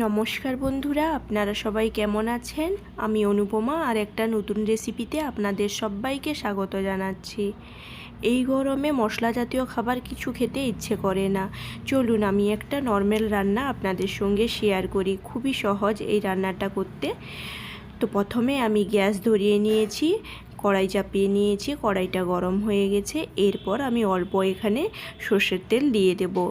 নমস্কার বন্ধুরা, আপনারা সবাই কেমন আছেন? আমি অনুপমা আর একটা নতুন রেসিপিতে আপনাদের সবাইকে স্বাগত জানাচ্ছি। এই গরমে মশলা জাতীয় খাবার কিছু খেতে ইচ্ছে করে না। চলুন আমি একটা নর্মাল রান্না আপনাদের সঙ্গে শেয়ার করি। খুবই সহজ এই রান্নাটা করতে। তো প্রথমে আমি গ্যাস ধরিয়ে নিয়েছি, কড়াই চাপিয়ে নিয়েছি, কড়াইটা গরম হয়ে গেছে। এরপর আমি অল্প এখানে সর্ষের তেল দিয়ে দেবো।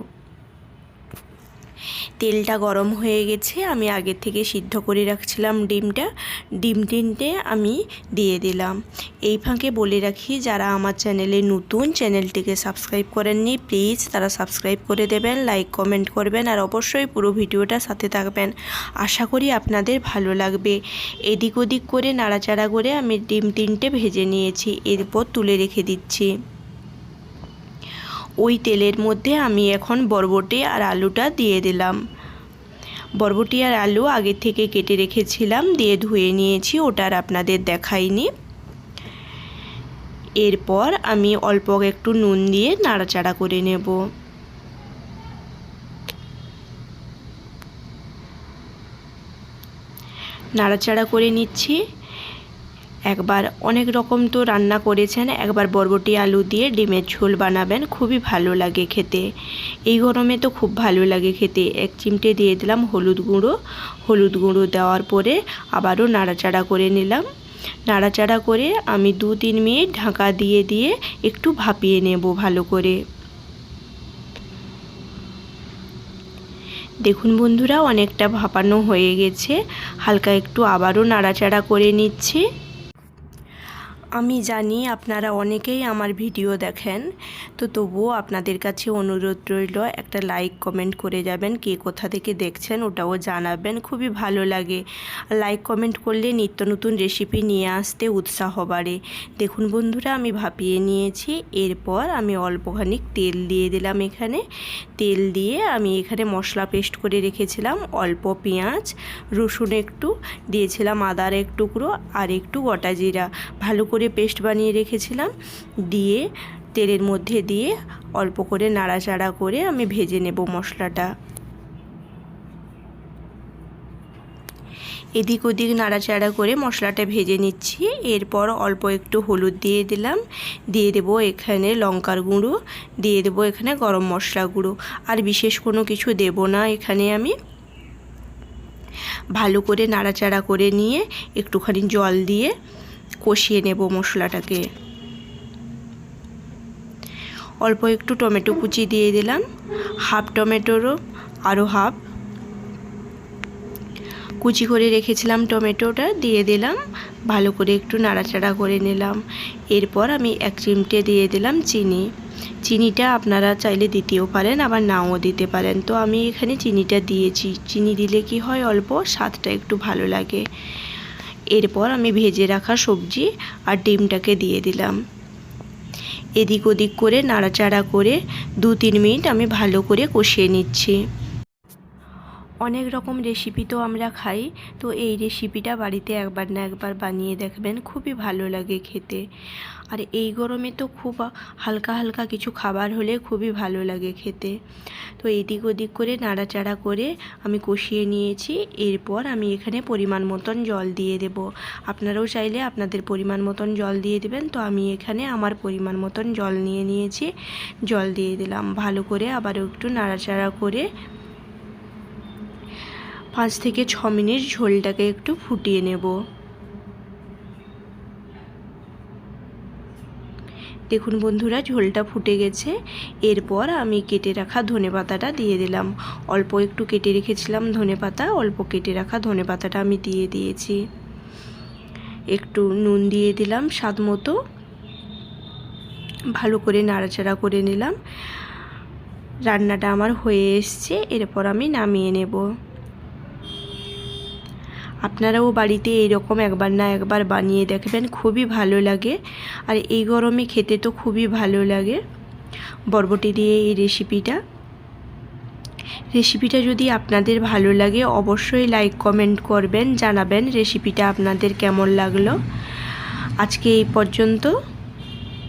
তেলটা গরম হয়ে গেছে, আমি আগের থেকে সিদ্ধ করে রাখছিলাম ডিমটা। ডিম তিনটে আমি দিয়ে দিলাম। এই ফাঁকে বলে রাখি, যারা আমার চ্যানেলে নতুন, চ্যানেলটিকে সাবস্ক্রাইব করেননি, প্লিজ তারা সাবস্ক্রাইব করে দেবেন, লাইক, কমেন্ট করবেন আর অবশ্যই পুরো ভিডিওটা সাথে থাকবেন। আশা করি আপনাদের ভালো লাগবে। এদিক ওদিক করে নাড়াচাড়া করে আমি ডিম তিনটে ভেজে নিয়েছি, এরপর তুলে রেখে দিচ্ছি। ওই তেলের মধ্যে আমি এখন বরবটি আর আলুটা দিয়ে দিলাম। বরবটি আর আলু আগে থেকে কেটে রেখেছিলাম, দিয়ে ধুয়ে নিয়েছি, ওটা আর আপনাদের দেখাইনি। এরপর আমি অল্প একটু নুন দিয়ে নাড়াচাড়া করে নেব। নাড়াচাড়া করে নিচ্ছি। একবার অনেক রকম তো রান্না করেছেন, একবার বরবটি আলু দিয়ে ডিমের ঝোল বানাবেন, খুবই ভালো লাগে খেতে। এই গরমে তো খুব ভালো লাগে খেতে। এক চিমটে দিয়ে দিলাম হলুদ গুঁড়ো। হলুদ গুঁড়ো দেওয়ার পরে আবারও নাড়াচাড়া করে নিলাম। নাড়াচাড়া করে আমি দু তিন মিনিট ঢাকা দিয়ে দিয়ে একটু ভাপিয়ে নেব ভালো করে। দেখুন বন্ধুরা, অনেকটা ভাপানো হয়ে গেছে। হালকা একটু আবারও নাড়াচাড়া করে নিচ্ছি। আমি জানি আপনারা অনেকেই আমার ভিডিও দেখেন, তো তবুও আপনাদের কাছে অনুরোধ রইল, একটা লাইক কমেন্ট করে যাবেন, কে কোথা থেকে দেখছেন ওটাও জানাবেন, খুবই ভালো লাগে। লাইক কমেন্ট করলে নিত্য নতুন রেসিপি নিয়ে আসতে উৎসাহ বাড়ে। দেখুন বন্ধুরা, আমি ভাপিয়ে নিয়েছি, এরপর আমি অল্পখানিক তেল দিয়ে দিলাম এখানে। তেল দিয়ে আমি এখানে মশলা পেস্ট করে রেখেছিলাম, অল্প পেঁয়াজ, রসুন একটু, দিয়েছিলাম আদার এক টুকরো আর একটু গোটা জিরা। ভালো করে পেস্ট বানিয়ে রেখেছিলাম। দিয়ে তেলের মধ্যে দিয়ে অল্প করে নাড়াচাড়া করে আমি ভেজে নেব মশলাটা। এদিক ওদিক নাড়াচাড়া করে মশলাটা ভেজে নিচ্ছি। এরপর অল্প একটু হলুদ দিয়ে দিলাম। দিয়ে দেবো এখানে লঙ্কার গুঁড়ো। দিয়ে দেবো এখানে গরম মশলা গুঁড়ো। আর বিশেষ কোনো কিছু দেব না এখানে আমি। ভালো করে নাড়াচাড়া করে নিয়ে একটুখানি জল দিয়ে কষিয়ে নেব মশলাটাকে। অল্প একটু টমেটো কুচি দিয়ে দিলাম, হাফ টমেটোরও, আরও হাফ। কুচি করে রেখেছিলাম টমেটোটা, দিয়ে দিলাম, ভালো করে একটু নাড়াচাড়া করে নিলাম। এরপর আমি এক চিমটে দিয়ে দিলাম চিনি। চিনিটা আপনারা চাইলে দিতেও পারেন, আবার নাও দিতে পারেন। তো আমি এখানে চিনিটা দিয়েছি। চিনি দিলে কি হয়, অল্প, স্বাদটা একটু ভালো লাগে। এরপর আমি ভেজে রাখা সবজি আর ডিমটাকে দিয়ে দিলাম। এদিক ওদিক করে নাড়াচাড়া করে দু তিন মিনিট আমি ভালো করে কষিয়ে নিচ্ছি। অনেক রকম রেসিপি তো আমরা খাই। তো এই রেসিপিটা বাড়িতে একবার না একবার বানিয়ে দেখবেন, খুবই ভালো লাগে খেতে। আর এই গরমে তো খুব হালকা হালকা কিছু খাবার হলে খুবই ভালো লাগে খেতে। তো এদিক ওদিক করে নাড়াচাড়া করে আমি কষিয়ে নিয়েছি। এরপর আমি এখানে পরিমাণ মতন জল দিয়ে দেব। আপনারাও চাইলে আপনাদের পরিমাণ মতন জল দিয়ে দেবেন। তো আমি এখানে আমার পরিমাণ মতন জল নিয়ে নিয়েছি। জল দিয়ে দিলাম। ভালো করে আবারও একটু নাড়াচাড়া করে পাঁচ থেকে ছ মিনিট ঝোলটাকে একটু ফুটিয়ে নেব। দেখুন বন্ধুরা, ঝোলটা ফুটে গেছে। এরপর আমি কেটে রাখা ধনে পাতাটা দিয়ে দিলাম। অল্প একটু কেটে রেখেছিলাম ধনে পাতা, অল্প কেটে রাখা ধনে পাতাটা আমি দিয়ে দিয়েছি। একটু নুন দিয়ে দিলাম স্বাদ মতো। ভালো করে নাড়াচাড়া করে নিলাম। রান্নাটা আমার হয়ে এসছে, এরপর আমি নামিয়ে নেব। আপনারাও বাড়িতে এইরকম একবার না একবার বানিয়ে দেখবেন, খুবই ভালো লাগে। আর এই গরমে খেতে তো খুবই ভালো লাগে। বরবটি দিয়ে এই রেসিপিটা রেসিপিটা যদি আপনাদের ভালো লাগে, অবশ্যই লাইক কমেন্ট করবেন, জানাবেন রেসিপিটা আপনাদের কেমন লাগল। আজকে এই পর্যন্ত।